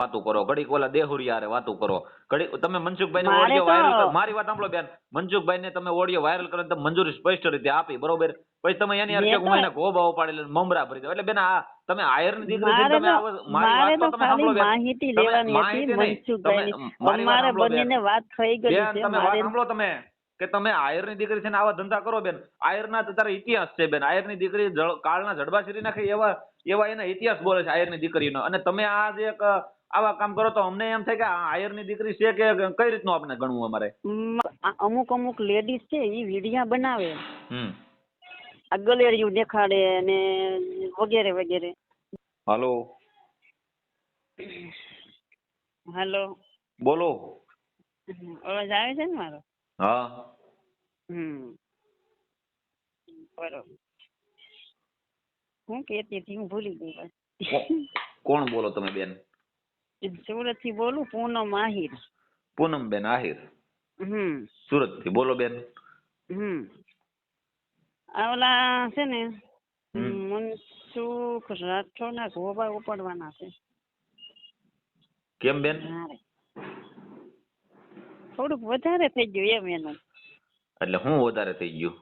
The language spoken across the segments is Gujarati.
વાતું કરો. ઘડીક ઓલા દેહુરિયા હારે વાતું કરો. ઘડી તમે મનસુખભાઈ ઓડિયો વાયરલ મારી વાત સાંભળો બેન. મનસુખભાઈ ને તમે ઓડિયો વાયરલ કરો તમે મંજૂરી સ્પષ્ટ રીતે આપી બરોબર? પછી તમે એની તો- હું એને ગોબાઓ પાડી મમરા ભરી દો એટલે બેન આ તમે આયરની દીકરી છે, તમે મારી વાત તો તમે સાંભળો બેન. માહિતી લેવાની હતી મનસુખભાઈ મારી. બંનેને વાત થઈ ગઈ છે. તમે વાત સાંભળો તમે કે તમે આયરની દીકરી છે ને આવા ધંધા કરો બેન. આયર ના તો તારા ઇતિહાસ છે બેન. આયરની દીકરી કાળના જડબા ચીરી નાખે એવા એવા એના ઇતિહાસ બોલે છે આયરની દીકરીનો. અને તમે આ જે એક આવા કામ કરો તો અમને એમ થાય કે આયરની દીકરી છે કે કઈ રીતનું આપણે ગણવું અમારે? અમુક અમુક લેડીઝ છે એ વિડિયા બનાવે. આ ગલેરિયું દેખાડે ને વગેરે વગેરે. હાલો. હાલો. બોલો. અવાજ આવે છે ને મારો? હા. હમ. બરોબર. હું કેતી હતી હું ભૂલી ગઈ. કોણ બોલો તમે બેન? સુરતથી બોલું પૂનમ આહિર. પૂનમ બેન આહિર. હમ. સુરતથી બોલો બેન. હમ. ઓલા છે ને. મનસુખ રાઠોડ ના ગોબા ઉપાડવાના છે. કેમ બેન? થોડુંક વધારે થઈ ગયું એમ એનું. એટલે હું વધારે થઈ ગયું?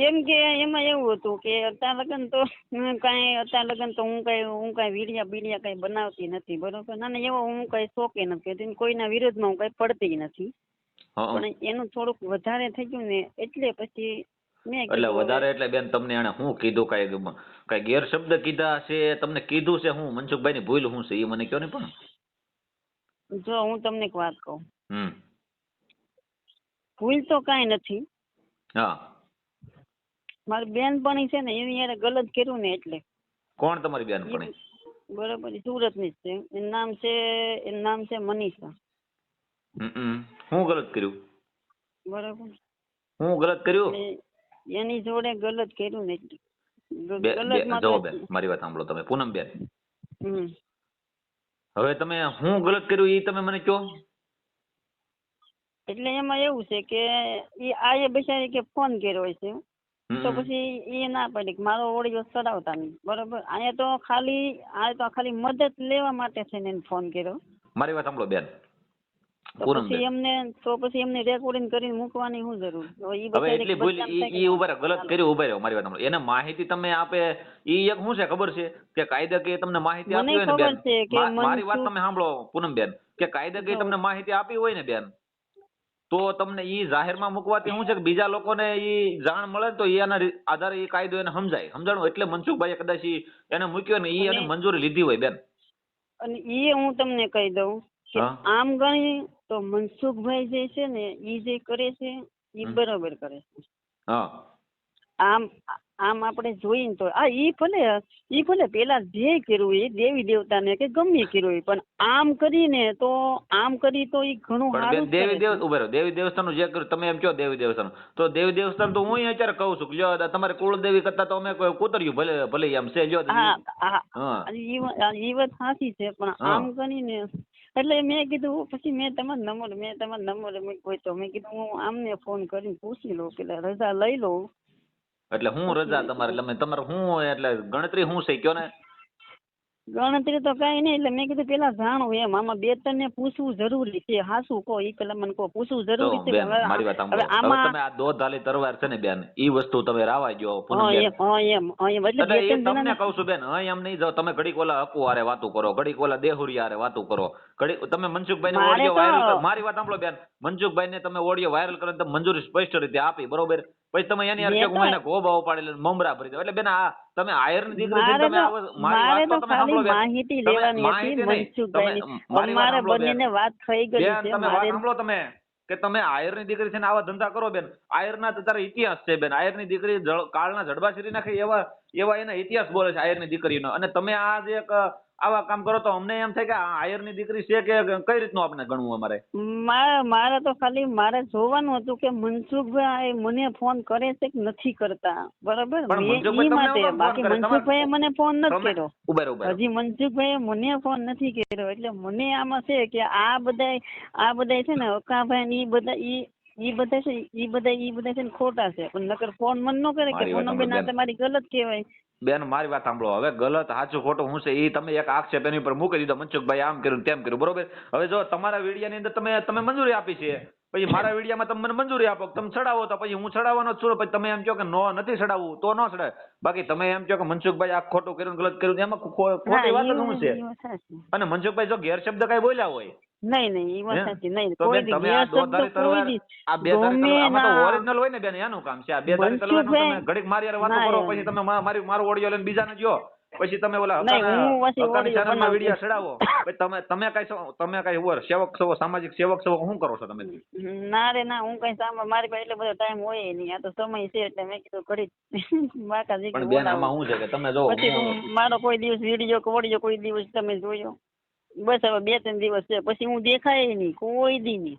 કેમ કે એમાં એવું હતું કે અત્યાર લગન તો હું કાંઈ અત્યાર લગન તો હું કાંઈ હું કાંઈ વીડિયા બીડિયા કાંઈ બનાવતી નથી બરોબર? ના ના એવો હું કાંઈ શોખે નથી કોઈના વિરોધમાં હું કાંઈ પડતી નથી. પણ એનું થોડુંક વધારે થઈ ગયું ને એટલે પછી એટલે વધારે એટલે બેન તમને એને શું કીધું? કઈ કઈ ગેરશબ્દ કીધા છે તમને કીધું છે હું મનસુખભાઈ ની ભૂલ શું છે? એ મને કયો ને પણ. જો હું તમને એક વાત કહું. ભૂલ તો કાંઈ નથી. હા. મારી બેનપણી છે ને એની યારે ગલત કર્યું ને એટલે. કોણ તમારી બેનપણી? બરોબર સુરતની જ છે. એનું નામ છે એનું નામ છે મનીષા. હું ગલત કર્યું? બરોબર. હું ગલત કર્યું? એની જોડે ગલત કર્યું ને એટલે. જો બેન મારી વાત સાંભળો તમે. પૂનમ બેન. હમ. હવે તમે હું ગલત કર્યું એ તમે મને કહો? એટલે એમાં એવું છે કે એ આ એ બિચારી કે ફોન કર્યો છે. તો પછી એ ના પાડી કે મારો ઓડિયો ચડાવતા નહીં. બરોબર? અહીંયા તો ખાલી આ તો ખાલી મદદ લેવા માટે થઈને એને ફોન કર્યો. મારી વાત સાંભળો બેન. પછી એમને તો પછી એમને રેકોર્ડિંગ કરીને મૂકવાની શું જરૂર? ઈ હવે એટલી ભૂલ ઈ થાય ઈ કે ઊભા ગલત કર્યું ઊભા રહ્યો મારી વાત સાંભળો. એને માહિતી તમે આપે ઈ એક શું છે ખબર છે? કે કાયદા કે તમને માહિતી આપી હોય ને બેન. મારી વાત તમે સાંભળો પૂનમ બેન. કે કાયદા કે તમને માહિતી આપી હોય ને બેન. તો તમને ઈ જાહેરમાં મૂકવાથી શું છે કે બીજા લોકોને એ જાણ મળે તો એના આધારે એ કાયદો એને સમજાય. સમજાણું એટલે મનસુખભાઈ કદાચ એને મૂક્યો ને એ એને મંજૂરી લીધી હોય બેન. અને ઈ હું તમને કહી દઉં કે આમ ગણી તો મનસુખભાઈ જે છે ને એ જે કરે છે એ. બરોબર કરે છે. આમ આમ આપણે જોઈને તો આ ઈ ભલે ઈ ભલે પેલા જે કર્યું એ દેવી દેવતાને કે ગમે એ કર્યું એ પણ આમ કરીને તો આમ કરી તો ઈ ઘણું સારું દેવી દેવ ઊભા દેવી દેવસ્થાનનું જે કર્યું તમે એમ કહો દેવી દેવસ્થાન તો દેવી દેવસ્થાન તો હું અત્યારે કહું છું જો તમારે કુળદેવી કરતા તો અમે કોઈ કૂતર્યું ભલે ભલે એમ છે જો હા ઈ વાત- આ ઈ વાત સાચી છે પણ. આમ કરીને એટલે મેં કીધું પછી મેં તમારો નંબર મેં તમારો નંબર કોઈ તો મેં કીધું હું આમને ફોન કરીને પૂછી લઉં કે રજા લઈ લઉં. એટલે હું રજા તમારે એટલે તમારે હું એટલે ગણતરી હું છે કયો ને? ગણતરી તો કાંઈ નહીં એટલે મેં કીધું પેલા જાણું એમ. આમાં બે ત્રણ ને પૂછવું જરૂરી છે. હાસું કહો ઈ પેલા મને કહો પૂછવું જરૂરી છે બેન મારી વાત હવે આમાં તમે આ દોધ હાલી તરવાર છે ને બેન ઈ વસ્તુ તમે રાવા ગયો એમ હા એમ હા એમ. એટલે બે ત્રણ તમને કહું છું બેન હા એમ નહીં જાવ તમે ઘડીક ઓલા હકુ આરે વાતો કરો ઘડીક ઓલા દેહુરી હારે વાતો કરો. ઘડીક તમે મનસુખભાઈ ને ઓડિયો વાયરલ મારી વાત સાંભળો બેન મનસુખભાઈ ને તમે ઓડિયો વાયરલ કરો તમે મંજૂરી સ્પષ્ટ રીતે આપી બરોબર? પછી તમે એની કહો હું એને ગોબાઓ પાડી મમરા ભરી દો એટલે બેન આ તમે આયરની દીકરી છે મારે તમે મારી વાત તો તમે સાંભળો માહિતી લેવાની હતી સાંભળો બેન. બંનેને વાત થઈ ગઈ છે તમે વાત સાંભળો તમે કે તમે આયરની દીકરી છે ને આવા ધંધા કરો બેન. આયર ના તો તારા ઇતિહાસ છે બેન. આયરની દીકરી કાળના જડબા ચીરી નાખે એવા એવા એના ઇતિહાસ બોલે છે આયરની દીકરીનો. અને તમે આ જે એક આવા કામ કરો તો અમને એમ થાય કે આયરની દીકરી છે કે કઈ રીતનું આપણે ગણવું અમારે? મારે તો ખાલી મારે જોવાનું હતું કે મનસુખભાઈ મને ફોન કરે છે કે નથી કરતા. બરાબર? મનસુખભાઈ માટે બાકી કરે? મને ફોન નથી કર્યો. હજી મનસુખભાઈ મને ફોન નથી કર્યો એટલે મને આમાં છે કે આ બધા આ બધાય છે ને અકાભાઈ ને એ બધા ઈ ઈ બધા છે ઈ બધા ઈ બધા છે ને ખોટા છે. પણ નકર ફોન મન ન કરે કે પૂનમબેન આ તમારી ગલત કહેવાય. બેન મારી વાત સાંભળો. હવે ગલત સાચું ખોટું હું છે એ તમે એક આક્ષેપ એની ઉપર મૂકી દીધો. મનસુખભાઈ આમ કર્યું તેમ કર્યું. બરોબર? હવે જો તમારા વિડિયાની અંદર તમે તમે મંજૂરી આપી છે. પછી મારા વિડિયામાં તમે મને મંજૂરી આપો તમે ચડાવો તો પછી હું ચડાવવાનો છું. પછી તમે એમ કહો કે નો નથી ચડાવવું તો ન ચડાવે બાકી તમે એમ કહો કે મનસુખભાઈ આ ખોટું કર્યું ગલત કર્યું એમાં ખોટી વાત શું છે. અને મનસુખભાઈ જો ગેરશબ્દ કઈ બોલ્યા હોય નહીં નહીં એ વાત સાચી નહીં કોઈ દી ગેરશબ્દ કોઈ દી આ બે ઓરિજિનલ હોય ને બેન એનું કામ છે. આ બે ધારી તલવારનું તમે ઘડીક મારી વાતો કરો પછી તમે મારી મારો ઓડિયો લઈને બીજાને જો. પછી તમે ઓલા હકાના- હું પછી હકાની audio channel માં વીડિયો ચડાવો. તમે તમે કઈ તમે કઈ ઓર સેવક છો સામાજિક સેવક છો શું કરો છો તમે? ના રે ના હું કઈ સાંભળ મારી પાસે એટલો બધો ટાઈમ હોય નહીં. આ તો સમય છે એટલે મેં કીધું ઘડી બાકા જીગી પણ બેન આમાં. શું છે કે તમે જો મારો કોઈ દિવસ વીડિયો કે ઓડિયો કોઈ દિવસ તમે જોયો? બસ હવે બે ત્રણ દિવસ છે. પછી હું દેખાય નહીં કોઈ દી નહીં.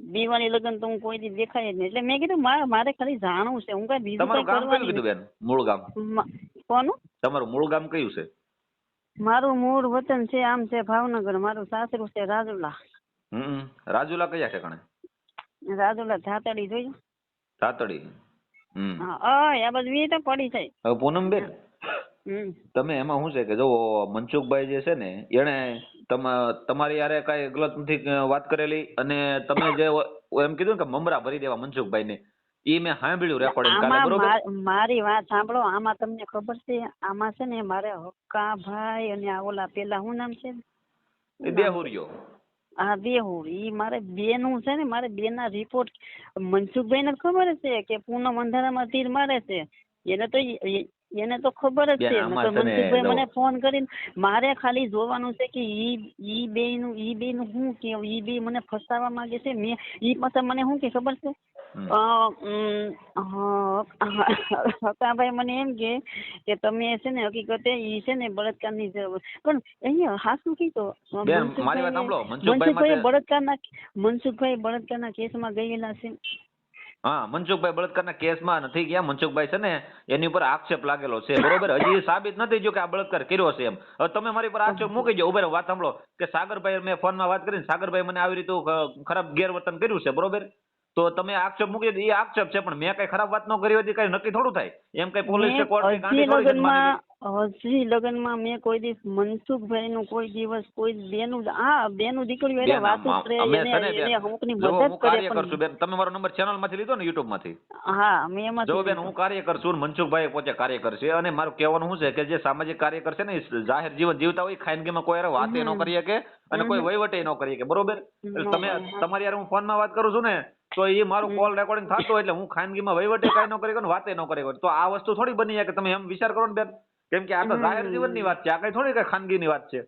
દીવાની લગન તો હું કોઈ દી દેખાય જ નહીં. એટલે મેં કીધું મારે મારે ખાલી જાણવું છે. હું કઈ બીજું કઈ કરવાનું કીધું બેન? મૂળ ગામ. કોનું? તમારું મૂળ ગામ કયું છે? મારું મૂળ વતન છે આમ છે ભાવનગર. મારું સાસરું છે રાજુલા. હમ રાજુલા કયા ઠેકાણે? રાજુલા ધાતડી જોયું? ધાતડી. હમ. હા આ બધું એ તો પડી છે પૂનમ બેન તમે એમાં શું છે કે જો મનસુખભાઈ જે છે ને એને તમારી યારે કઈ ગલત નથી વાત કરેલી અને તમે જે એમ કીધું કે મમરા ભરી દેવા મનસુખભાઈ ને એ મેં સાંભળ્યું રેકોર્ડિંગ કાલે બરોબર? મારી વાત સાંભળો આમાં તમને ખબર છે આમાં છે ને મારે હક્કાભાઈ અને આ ઓલા પેલા શું નામ છે? દેહુરિયો આ દેહુર ઈ મારે બેનું છે ને મારે બેના રિપોર્ટ મનસુખભાઈ ને ખબર છે કે પૂનમ અંધારામાં તીર મારે છે? એને તો એને તો ખબર જ છે. મનસુખભાઈ મને ફોન કરીને મારે ખાલી જોવાનું છે કે ઈ ઈ બે નું ઈ બે નું શું કે ઈ બે મને ફસાવા માંગે છે? મેં ઈ પાછા મને શું કે ખબર છે? હકાભાઈ મને એમ કે કે તમે છે ને હકીકતે ઈ છે ને બળાત્કારની જરૂર પણ અહીંયા હાસું કીધો મનસુખભાઈ બળાત્કારના મનસુખભાઈ બળાત્કારના કેસમાં ગયેલા છે. હા મનસુખભાઈ બળાત્કારના કેસમાં નથી ગયા. મનસુખભાઈ છે ને એની ઉપર આક્ષેપ લાગેલો છે. બરોબર? હજી સાબિત નથી થયું કે આ બળાત્કાર કર્યો છે એમ. હવે તમે મારી પર આક્ષેપ મૂકી દો. ઊભા વાત સાંભળો કે સાગરભાઈ મેં ફોનમાં વાત કરીને સાગરભાઈ મને આવી રીતે ખરાબ ગેરવર્તન કર્યું છે બરોબર? તો તમે આક્ષેપ મૂકી દો. એ આક્ષેપ છે પણ મેં કઈ ખરાબ વાત ન કરી હતી કઈ નક્કી થોડું થાય? એમ કઈ પોલીસ કે મેં કોર્ટની ગાંડી હજી માં લગ્નમાં મેં કોઈ દિવસ મનસુખભાઈ નું કોઈ દિવસ કોઈ બેનું હા બેનું દીકરીઓ એને વાત વાતું અમે એને છે ને બેન, એને અમુકની જો મદદ હું કરે કાર્ય પણ કરશું બેન તમે મારો નંબર ચેનલમાંથી લીધો ને યુટ્યુબમાંથી હા મેં એમાં જો બેન હું કાર્યકર છું ને મનસુખભાઈ પોતે કાર્યકર છે અને મારું કહેવાનું શું છે કે જે સામાજિક કાર્યકર છે ને એ જાહેર જીવન જીવતા હોય ખાનગીમાં કોઈ હારે વાતે ન. કરી શકે અને કોઈ વહીવટે ન કરી શકે. બરોબર? એટલે તમે તમારી યાર હું ફોનમાં વાત કરું છું ને તો એ મારું કોલ રેકોર્ડિંગ થતું હોય એટલે હું ખાનગીમાં વહીવટે કઈ ન કરી શકું ને વાતે ન કરી શકું. તો આ વસ્તુ થોડી બની જાય કે તમે એમ વિચાર કરો ને બેન. કેમ કે આ તો જાહેર જીવનની વાત છે. આ કઈ થોડી કઈ ખાનગીની વાત છે.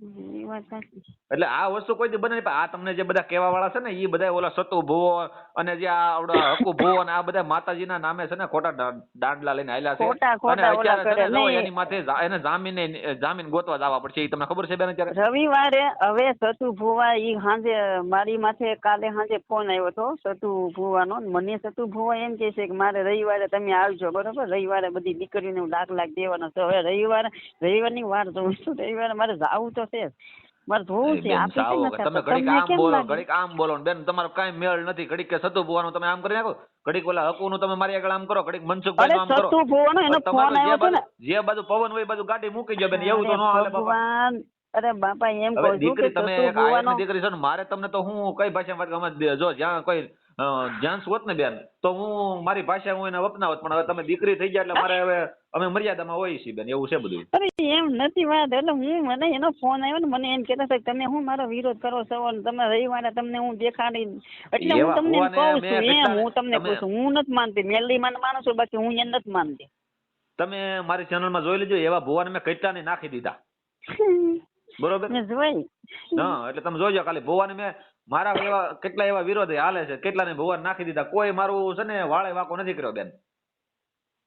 એટલે આ વસ્તુ કોઈ દી બને નહીં. પણ આ તમને જે બધા કહેવા વાળા છે ને એ બધા ઓલા સતુ ભુવો અને જે આ આવડા હકુ ભુવો અને આ બધા માતાજીના નામે છે ને ખોટા દાંડલા લઈને આયલા છે. અને અત્યારે છે ને એની માથે એને જામીન જામીન ગોતવા જવા પડશે એ તમને ખબર છે બેન અત્યારે? રવિવારે હવે સતુ ભુવા ઈ સાંજે મારી માથે કાલે સાંજે ફોન આવ્યો હતો સતુ ભુવાનો મને સતુ ભુવા એમ કહે છે કે મારે રવિવારે તમે આવજો બરોબર? રવિવારે બધી દીકરીને હું લાખ લાખ દેવાનો છે હવે રવિવારે રવિવારની વાર જોઉં છું રવિવારે મારે જાવું તો છે. મારે જોવું છે. આપી જાઓ કેમ તમે ઘડીક આમ બોલો ઘડીક આમ બોલો બેન તમારો કાઈ મેળ નથી. ઘડીક કે સતુ ભુવાનું તમે આમ કરી નાખો. ઘડીક ઓલા હકુનું તમે મારી આગળ આમ કરો ઘડીક મનસુખભાઈ આમ કરો. સતુ ભુવાનો એનો ફોન જે આવ્યો ને બાજુ- જે બાજુ પવન હોય બાજુ ગાડી મૂકી જાય બેન એવું તો ન હાલે બાપા. અરે બાપા એમ કહું છું કે દીકરી તમે એક દીકરી છો ને મારે તમને તો હું કઈ ભાષામાં વાત કરું? જો જ્યાં કોઈ જ્યાં હોત ને બેન. તો હું મારી ભાષા હું એને અપનાવત પણ હવે તમે દીકરી થઈ ગયા એટલે મારે હવે અમે મર્યાદામાં હોઈએ છીએ બેન એવું છે બધું? અરે એમ નથી વાત. એટલે હું મને એનો ફોન આવ્યો ને મને એમ કહેતા છે તમે હું મારો વિરોધ કરો છો? અને તમે રવિવારે તમને હું દેખાડી એટલે હું તમને કહું છું એમ હું તમને કહું છું હું નથી માનતી મેલડી માન માનું છું બાકી હું એમ નથી માનતી. તમે મારી ચેનલમાં જોઈ લેજો એવા ભુવાને મેં કઈટા નાખી દીધા. બરોબર? હા એટલે તમે જોજો ખાલી ભુવાને મેં મારા એવા કેટલા એવા વિરોધી હાલે છે કેટલાને ભુવાને નાખી દીધા કોઈ મારું છે ને વાળે વાકો નથી કર્યો બેન.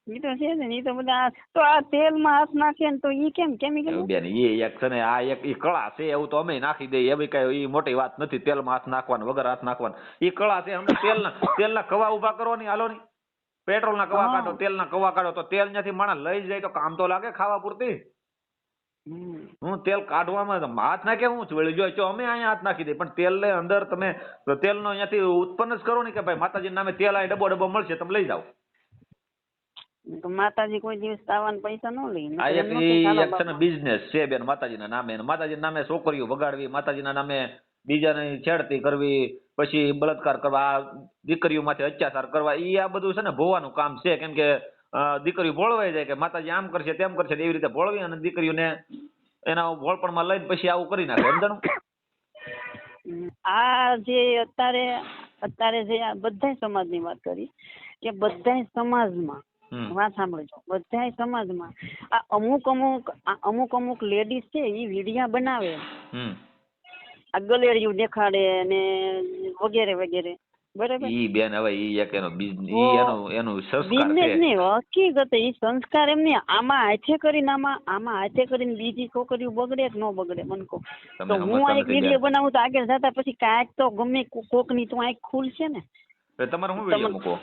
ઈ તો છે ને ઈ તો બધા તો આ તેલમાં હાથ નાખે ને તો ઈ કેમ કેમિકલ બેન એ એક છે ને આ એક ઈ કળા છે એવું તો અમે નાખી દઈએ એવી કઈ ઈ મોટી વાત નથી તેલમાં હાથ નાખવાનું વગર હાથ નાખવાનું. ઈ કળા છે અમને તેલના તેલના કવા ઊભા કરો ની હાલો ની. પેટ્રોલના કવા કાઢો કાઢો તેલના કવા કાઢો તો તેલ ત્યાંથી માણસ લઈ જાય તો કામ તો લાગે ખાવા પૂરતી. હું તેલ કાઢવામાં હાથ નાખે હું વળી જો અમે અહીંયા હાથ નાખી દે પણ તેલ ને અંદર તમે તેલનો અહીંયાથી ઉત્પન્ન જ કરો ને કે ભાઈ માતાજીના નામે તેલ અહીં ડબ્બો ડબ્બો મળશે તમે લઈ જાઓ. માતાજી કોઈ દિવસ તાવાન પૈસા ન લઈ આ એક ન એક છે ને બિઝનેસ છે બેન માતાજીના નામે. માતાજી માતાજીના નામે છોકરીઓ બગાડવી માતાજીના નામે બીજાને છેડતી કરવી પછી બળાત્કાર કરવા દીકરીઓ માથે અત્યાચાર કરવા ઈ આ બધું છે ને ભોવાનું કામ છે. કેમ કે અ, દીકરીઓ ભોળવાઈ જાય કે માતાજી આમ કરશે તેમ કરશે એવી રીતે ભોળવી અને દીકરીઓને એના ભોળપણમાં લઈને પછી આવું કરી નાખે સમજણ આ જે અત્યારે અત્યારે જે બધા સમાજની વાત કરી કે બધાય સમાજમાં વાત સાંભળજો બધાય સમાજમાં આ અમુક અમુક અમુક અમુક લેડીઝ છે એ વિડિયા બનાવે. આ ગલેરિયું દેખાડે ને વગેરે વગેરે. બરાબર. ઈ બેન હવે ઈ એક એનો ઈ એનો એનું સંસ્કાર છે. ની હકીકત એ સંસ્કાર એમ નહીં આમાં હાથે કરીને આમાં આમાં હાથે કરીને બીજી છોકરીઓ બગડે કે ન બગડે મને કહો. તો હું આ એક વીડિયો બનાવું તો આગળ જતા પછી કાંઈક તો ગમે કોકની તો આંખ ખુલશે ને. તમારે હું વીડિયો મૂકો?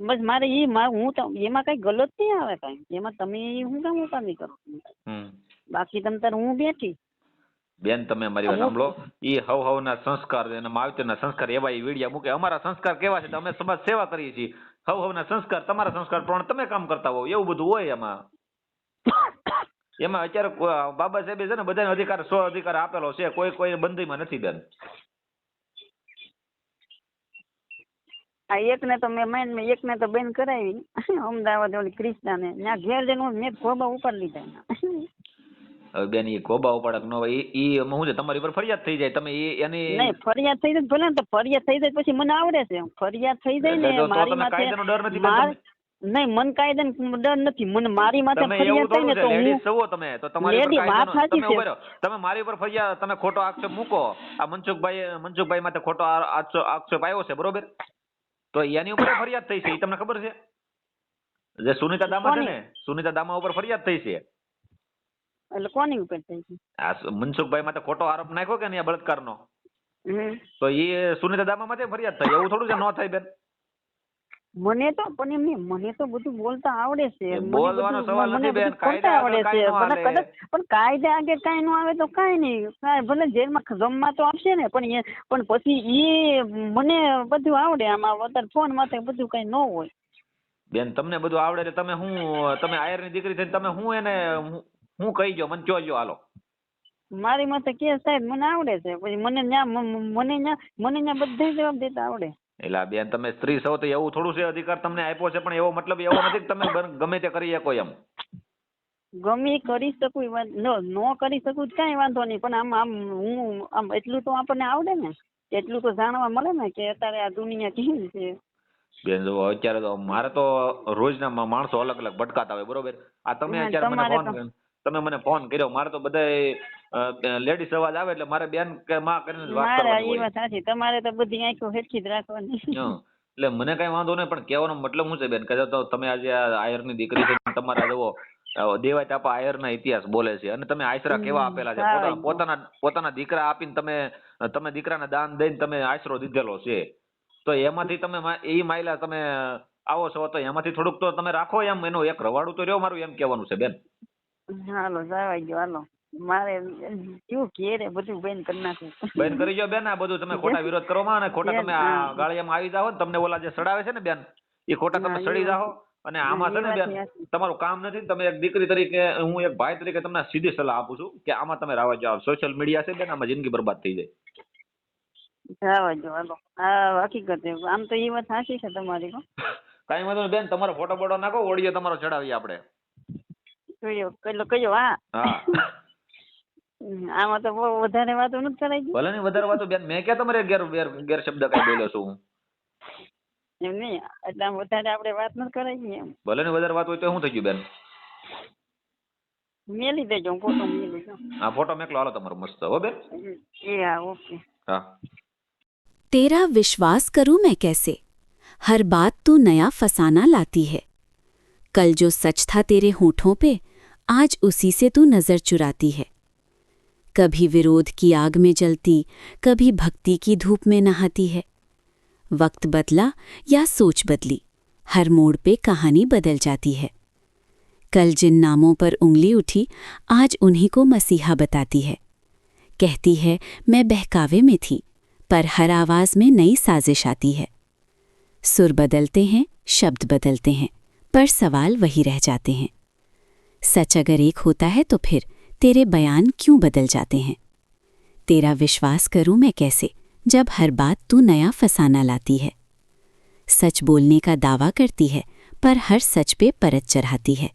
બસ મારે ઈ હું એમાં કઈ ગલત નહીં આવે કઈ. એમાં તમે હું કામ ઉપાધિ કરો? બાકી તમ તાર હું બેઠી? બેન તમે મારી વાત સાંભળો. એ હવ હવના સંસ્કાર અને માવતરના સંસ્કાર એવા એ વીડિયા મૂકે. અમારા સંસ્કાર કેવા છે? તો અમે સમાજ સેવા કરીએ છીએ. હવ હવના સંસ્કાર તમારા સંસ્કાર પ્રમાણે તમે કામ કરતા હોવ. એવું બધું હોય એમાં. એમાં અત્યારે બાબા સાહેબે છે ને બધાને અધિકાર સ્વ અધિકાર આપેલો છે. કોઈ કોઈ બંધીમાં નથી બેન. આ એક ને તો મેં માઇન્ડ મેં એક ને તો બેન કરાવી. અમદાવાદ ઓલી ક્રિષ્નાને ત્યાં ઘેર જઈને મેં ખોબા ઉપર લીધા બેન ઈ ગોબા ઉપાડક ન હોય ઈ હું છે તમારી પર ફરિયાદ થઈ જાય તમે એની નહીં ફરિયાદ થઈ જાય ભલે તો ફરિયાદ થઈ જાય પછી મને આવડે છે ફરિયાદ થઈ જાય ને મારી માથે કાયદાનો ડર નથી? નહીં મન કાયદાનો ડર નથી મને મારી માથે ફરિયાદ થઈ ને તો હું સવો તમે તો તમારી વાત સાચી છે. તમે મારી પર ફરિયાદ તમે ખોટો આક્ષેપ મૂકો. આ મનસુખભાઈ મનસુખભાઈ માથે ખોટો આક્ષેપ આવ્યો છે બરોબર? તો એની ઉપર ફરિયાદ થઈ છે એ તમને ખબર છે? જે સુનિતા દામા છે ને સુનિતા દામા ઉપર ફરિયાદ થઈ છે. એટલે કોની ઉપર થઈ છે? આ મનસુખભાઈ માથે ખોટો આરોપ નાખ્યો કે નહીં બળાત્કારનો? તો એ સુનિતા દામા માટે ફરિયાદ થઈ? એવું થોડું છે? ન થાય બેન. મને તો પણ એમ નહીં મને તો બધું બોલતા આવડે છે. બોલવાનો સવાલ નથી બેન. કાયદા આવડે છે. કાંઈ ન મને હાલે. કદાચ પણ કાયદા આગે કાંઈ ન આવે તો કાંઈ નહીં. કાંઈ ભલે જેલમાં જમવા તો આવશે ને પણ એ પણ પછી એ મને બધું આવડે. આમાં અત્યારે ફોન માથે બધું કઈ ન હોય. બેન તમને બધું આવડે એટલે તમે હું તમે આયરની દીકરી થઈને તમે હું એને હું- કહી ગયો મને જોજો હાલો. મારી માથે કે સાહેબ મને આવડે છે. પછી મને ન્યા મને ન્યા મને ન્યા બધા જવાબ દેતા આવડે. એટલે આ બેન તમે સ્ત્રી છો તો એવું થોડું છે અધિકાર તમને આપ્યો છે પણ એવો મતલબ એવો નથી કે તમે ગમે તે કરી શકો એમ. ગમે કરી શકું ન ન કરી શકું કાંઈ વાંધો નહીં પણ આમ આમ હું આમ એટલું તો આપણને આવડે ને એટલું તો જાણવા મળે ને કે અત્યારે આ દુનિયા કેવી છે. બેન જો અત્યારે તો મારે તો રોજના માણસો અલગ અલગ ભટકાતા હોય બરોબર? આ તમે અત્યારે મને ફોન તમે મને ફોન કર્યો. મારે તો બધા લેડીઝ અવાજ આવે એટલે મારે બેન કે માં કરીને વાત કરવાની હોય. સાચી. તમારે તો બધી આંખો હેઠી જ રાખવાની. એટલે મને કઈ વાંધો નહીં પણ કહેવાનો મતલબ શું છે બેન? કે તો તમે આજે આ આયરની દીકરી છે તમારા જુઓ દેવાય તાપા આયરના ઇતિહાસ બોલે છે. અને તમે આશરા કેવા આપેલા છે? પોતાના પોતાના પોતાના દીકરા આપીને તમે તમે દીકરાને દાન દઈને તમે આશરો દીધેલો છે. તો એમાંથી તમે એ માયલા તમે આવો છો તો એમાંથી થોડુંક તો તમે રાખો એમ. એનું એક રવાડું તો રહ્યો મારું એમ કહેવાનું છે બેન. હાલો જવાય ગયો હાલો. મારે કેવું ઘેરે બધું બેન કરી નાખું બેન કરી જો બેન આ બધું તમે ખોટા વિરોધ કરો માં અને ખોટા તમે આ ગાળિયામાં આવી જાઓ તમને ઓલા જે સડાવે છે ને બેન એ ખોટા તમે સડી જાઓ. અને આમાં છે ને બેન તમારું કામ નથી તમે એક દીકરી તરીકે હું એક ભાઈ તરીકે તમને સીધી સલાહ આપું છું કે આમાં તમે રાવા જાઓ સોશિયલ મીડિયા છે બેન આમાં જિંદગી બરબાદ થઈ જાય. જવા જો હાલો. હકીકત આમ તો એ વાત સાચી છે તમારી કઈ વાંધો બેન તમારો ફોટો બોટો નાખો ઓડિયો તમારો ચડાવીએ આપણે. કયો કયો કયો હા હા આમાં તો બહુ વધારે વાતો નથી કરાઈ ભલે નહીં વધારે વાતો બેન મેં ક્યાં તમારે ગેર ગેર ગેર શબ્દ કઈ બોલ્યો છું હું એમ નહીં એટલે આમ વધારે આપણે વાત નથી કરાઈ એમ ભલે નહીં વધારે વાત હોય તો શું થઈ ગયું બેન મેલી દેજો હું ફોટો મેલી દેજો આ ફોટો મેકલો હાલો તમારો મસ્ત હો બેન એ હા ઓકે હા तेरा विश्वास करूं मैं कैसे हर बात तू नया फसाना लाती है कल जो सच था तेरे होठों पे आज उसी से तू नज़र चुराती है। कभी विरोध की आग में जलती, कभी भक्ति की धूप में नहाती है। वक्त बदला या सोच बदली, हर मोड़ पे कहानी बदल जाती है। कल जिन नामों पर उंगली उठी, आज उन्हीं को मसीहा बताती है। कहती है, मैं बहकावे में थी, पर हर आवाज़ में नई साजिश आती है। सुर बदलते हैं, शब्द बदलते हैं, पर सवाल वही रह जाते हैं। सच अगर एक होता है तो फिर तेरे बयान क्यों बदल जाते हैं? तेरा विश्वास करूँ मैं कैसे, जब हर बात तू नया फसाना लाती है? सच बोलने का दावा करती है, पर हर सच पे परत चढ़ाती है।